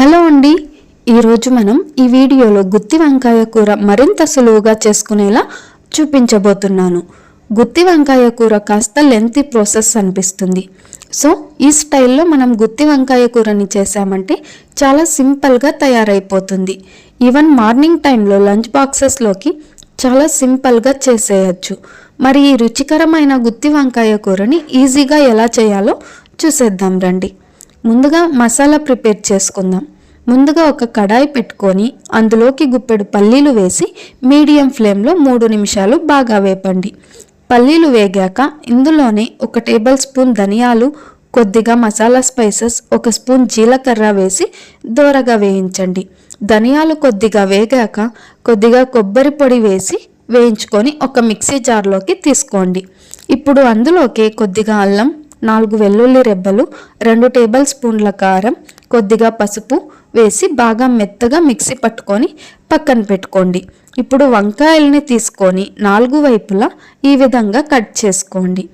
Hello అండి. ఈరోజు మనం ఈ వీడియోలో గుత్తి వంకాయ కూర మరింత సులువుగా చేసుకునేలా చూపించబోతున్నాను. గుత్తి వంకాయ కూర కాస్త లెంతీ ప్రాసెస్ అనిపిస్తుంది. సో ఈ స్టైల్లో మనం గుత్తి వంకాయ కూరని చేసామంటే చాలా సింపుల్గా తయారైపోతుంది. ఈవెన్ మార్నింగ్ టైంలో లంచ్ బాక్సెస్లోకి చాలా సింపుల్గా చేసేయచ్చు. మరి ఈ రుచికరమైన గుత్తి వంకాయ కూరని ఈజీగా ఎలా చేయాలో చూసేద్దాం రండి. ముందుగా మసాలా ప్రిపేర్ చేసుకుందాం. ముందుగా ఒక కడాయి పెట్టుకొని అందులోకి గుప్పెడు పల్లీలు వేసి మీడియం ఫ్లేమ్లో మూడు నిమిషాలు బాగా వేపండి. పల్లీలు వేగాక ఇందులోనే ఒక టేబుల్ స్పూన్ ధనియాలు కొద్దిగా మసాలా స్పైసెస్ ఒక స్పూన్ జీలకర్ర వేసి దోరగా వేయించండి. ధనియాలు కొద్దిగా వేగాక కొద్దిగా కొబ్బరి పొడి వేసి వేయించుకొని ఒక మిక్సీ జార్లోకి తీసుకోండి. ఇప్పుడు అందులోకి కొద్దిగా అల్లం నాలుగు వెల్లుల్లి రెబ్బలు రెండు టేబుల్ స్పూన్ల కారం కొద్దిగా పసుపు వేసి బాగా మెత్తగా మిక్సీ పట్టుకొని పక్కన పెట్టుకోండి. ఇప్పుడు వంకాయల్ని తీసుకొని నాలుగు వైపులా ఈ విధంగా కట్ చేసుకోండి.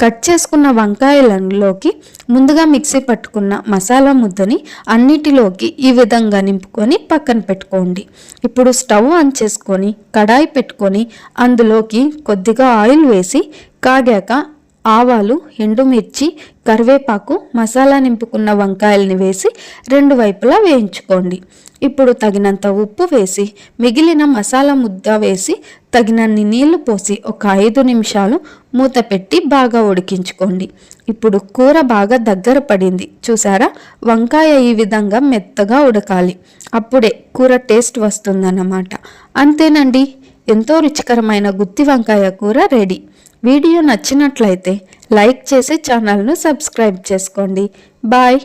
కట్ చేసుకున్న వంకాయలలోకి ముందుగా మిక్సీ పట్టుకున్న మసాలా ముద్దని అన్నిటిలోకి ఈ విధంగా నింపుకొని పక్కన పెట్టుకోండి. ఇప్పుడు స్టవ్ ఆన్ చేసుకొని కడాయి పెట్టుకొని అందులోకి కొద్దిగా ఆయిల్ వేసి కాగాక ఆవాలు ఎండుమిర్చి కరివేపాకు మసాలా నింపుకున్న వంకాయల్ని వేసి రెండు వైపులా వేయించుకోండి. ఇప్పుడు తగినంత ఉప్పు వేసి మిగిలిన మసాలా ముద్ద వేసి తగినన్ని నీళ్ళు పోసి ఒక ఐదు నిమిషాలు మూత పెట్టి బాగా ఉడికించుకోండి. ఇప్పుడు కూర బాగా దగ్గర పడింది. చూసారా? వంకాయ ఈ విధంగా మెత్తగా ఉడకాలి. అప్పుడే కూర టేస్ట్ వస్తుందన్నమాట. అంతేనండి? ఎంతో రుచికరమైన గుత్తి వంకాయ కూర రెడీ. వీడియో నచ్చినట్లయితే లైక్ చేసి ఛానల్ను సబ్స్క్రైబ్ చేసుకోండి. బాయ్.